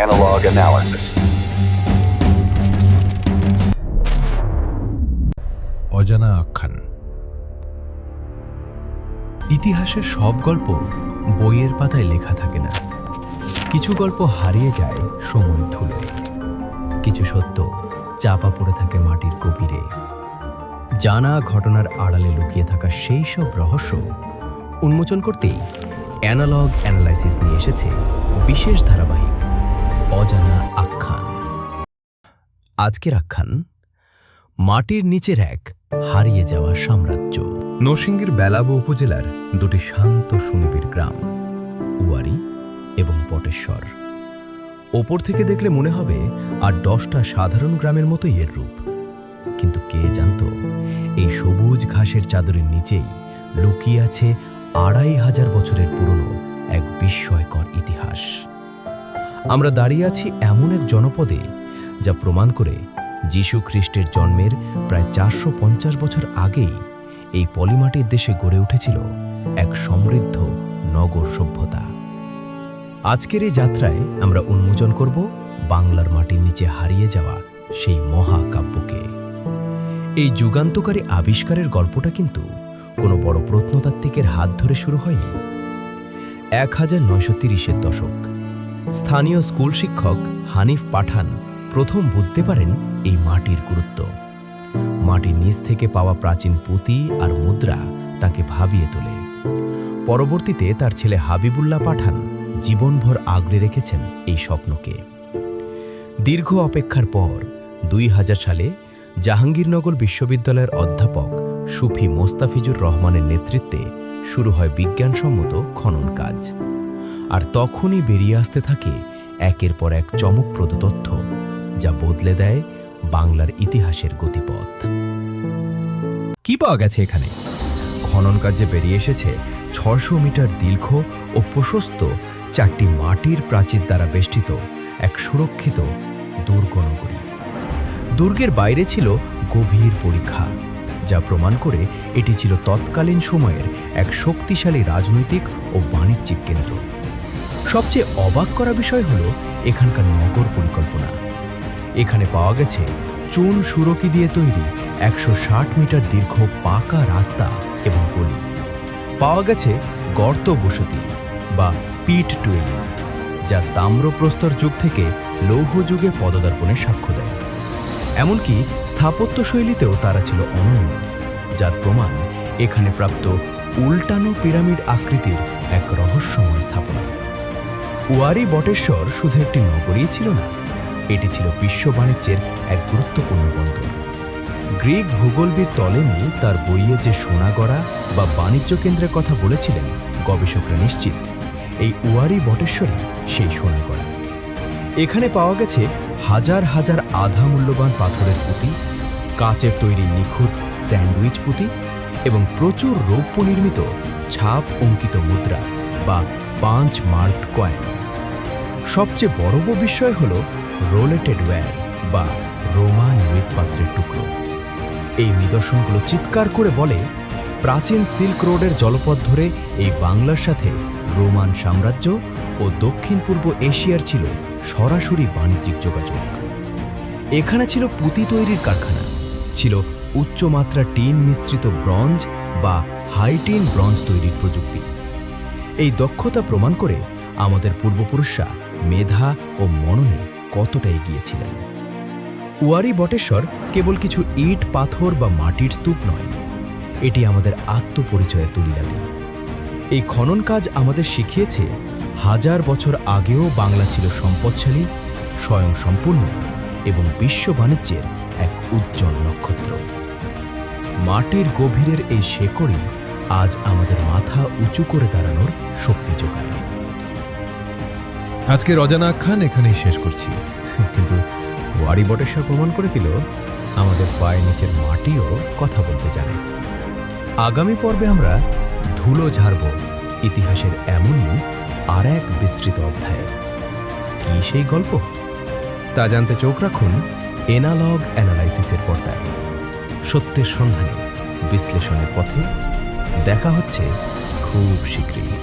Analog Analysis. অজানা আখ্যান। ইতিহাসের সব গল্প বইয়ের পাতায় লেখা থাকে না। কিছু গল্প হারিয়ে যায় সময়ের ধুলোয় কিছু সত্য চাপা পড়ে থাকে মাটির গভীরে। জানা ঘটনার আড়ালে লুকিয়ে থাকা সেই সব রহস্য উন্মোচন করতেই অ্যানালগ অ্যানালাইসিস নিয়ে এসেছে বিশেষ ধারাবাহিক। অজানা আখ্যান। আজকের আখ্যান, মাটির নিচের এক হারিয়ে যাওয়া সাম্রাজ্য। নরসিংগীর বেলাবো উপজেলার দুটি শান্ত সুনিবিড় গ্রাম, উয়ারি এবং পটেশ্বর ওপর থেকে দেখলে মনে হবে আর দশটা সাধারণ গ্রামের মতোই এর রূপ। কিন্তু কে জানতো, এই সবুজ ঘাসের চাদরের নিচেই লুকিয়ে আছে আড়াই হাজার বছরের পুরনো এক বিস্ময়কর ইতিহাস। আমরা দাঁড়িয়ে আছি এমন এক জনপদে যা প্রমাণ করে যীশু খ্রিস্টের জন্মের প্রায় চারশো পঞ্চাশ বছর আগেই এই পলিমাটির দেশে গড়ে উঠেছিল এক সমৃদ্ধ নগর সভ্যতা। আজকের এই যাত্রায় আমরা উন্মোচন করব বাংলার মাটির নিচে হারিয়ে যাওয়া সেই মহাকাব্যকে। এই যুগান্তকারী আবিষ্কারের গল্পটা কিন্তু কোনো বড় প্রত্নতাত্ত্বিকের হাত ধরে শুরু হয়নি। এক হাজার নয়শো তিরিশের দশক। স্থানীয় স্কুল শিক্ষক হানিফ পাঠান প্রথম বুঝতে পারেন এই মাটির গুরুত্ব। মাটির নিচ থেকে পাওয়া প্রাচীন পুঁতি আর মুদ্রা তাকে ভাবিয়ে তোলে। পরবর্তীতে তার ছেলে হাবিবুল্লাহ পাঠান জীবনভর আগলে রেখেছেন এই স্বপ্নকে। দীর্ঘ অপেক্ষার পর দুই হাজার সালে জাহাঙ্গীরনগর বিশ্ববিদ্যালয়ের অধ্যাপক সুফি মোস্তাফিজুর রহমানের নেতৃত্বে শুরু হয় বিজ্ঞানসম্মত খনন কাজ। আর তখনই বেরিয়ে আসতে থাকে একের পর এক চমকপ্রদ তথ্য, যা বদলে দেয় বাংলার ইতিহাসের গতিপথ। কি পাওয়া গেছে এখানে? খনন কাজে বেরিয়ে এসেছে ছশো মিটার দীর্ঘ ও প্রশস্ত চারটি মাটির প্রাচীর দ্বারা বেষ্টিত এক সুরক্ষিত দুর্গনগরী দুর্গের বাইরে ছিল গভীর পরীক্ষা, যা প্রমাণ করে এটি ছিল তৎকালীন সময়ের এক শক্তিশালী রাজনৈতিক ও বাণিজ্যিক কেন্দ্র। সবচেয়ে অবাক করা বিষয় হলো এখানকার নগর পরিকল্পনা। এখানে পাওয়া গেছে চুন সুরকি দিয়ে তৈরি একশো ষাট মিটার দীর্ঘ পাকা রাস্তা এবং গলি। পাওয়া গেছে গর্ত বসতি বা পিট টুয়েলি, যা তাম্রপ্রস্তর যুগ থেকে লৌহ যুগে পদদর্পণের সাক্ষ্য দেয়। এমনকি স্থাপত্য শৈলীতেও তারা ছিল অনন্য, যার প্রমাণ এখানে প্রাপ্ত উল্টানো পিরামিড আকৃতির এক রহস্যময় স্থাপনা। ওয়ারি বটেশ্বর শুধু একটি নগরী ছিল না, এটি ছিল বিশ্ব বাণিজ্যের এক গুরুত্বপূর্ণ বন্দর। গ্রিক ভূগোলবিদ টলেমি তার বইয়ে যে সোনাগড়া বা বাণিজ্য কেন্দ্রের কথা বলেছিলেন, গবেষকরা নিশ্চিত, এই ওয়ারি বটেশ্বরই সেই সোনাগড়া এখানে পাওয়া গেছে হাজার হাজার আধা মূল্যবান পাথরের পুঁতি, কাচের তৈরি নিখুঁত স্যান্ডউইচ পুঁতি এবং প্রচুর রৌপ্য নির্মিত ছাপ অঙ্কিত মুদ্রা বা পাঁচ মার্ক কয়েন। সবচেয়ে বড় বিষয় হল রোলেটেড ওয়্যার বা রোমান মৃৎপাত্রের টুকরো। এই নিদর্শনগুলো চিৎকার করে বলে, প্রাচীন সিল্ক রোডের জলপথ ধরে এই বাংলার সাথে রোমান সাম্রাজ্য ও দক্ষিণ পূর্ব এশিয়ার ছিল সরাসরি বাণিজ্যিক যোগাযোগ। এখানে ছিল পুঁতি তৈরির কারখানা, ছিল উচ্চমাত্রা টিন মিশ্রিত ব্রঞ্জ বা হাইটিন ব্রঞ্জ তৈরির প্রযুক্তি। এই দক্ষতা প্রমাণ করে আমাদের পূর্বপুরুষরা মেধা ও মননে কতটা এগিয়েছিলেন। ওয়ারি বটেশ্বর কেবল কিছু ইট, পাথর বা মাটির স্তূপ নয়, এটি আমাদের আত্মপরিচয়ের তুলিলাদি এই খনন কাজ আমাদের শিখিয়েছে, হাজার বছর আগেও বাংলা ছিল সম্পদশালী, স্বয়ং সম্পূর্ণ এবং বিশ্ব বাণিজ্যের এক উজ্জ্বল নক্ষত্র। মাটির গভীরের এই শেকড়ই আজ আমাদের মাথা উঁচু করে দাঁড়ানোর শক্তি যোগায়। আজকের অজানা আখ্যান এখানেই শেষ করছি। কিন্তু ওয়ারি বটেশ্বর প্রমাণ করে দিল, আমাদের পায়ের নিচের মাটিও কথা বলতে জানে। আগামী পর্বে আমরা ধুলো ঝাড়ব ইতিহাসের এমনই আর এক বিস্তৃত অধ্যায়ের। কি সেই গল্প? তা জানতে চোখ রাখুন এনালগ অ্যানালাইসিসের পর্দায়। সত্যের সন্ধানে বিশ্লেষণের পথে দেখা হচ্ছে খুব শীঘ্রই।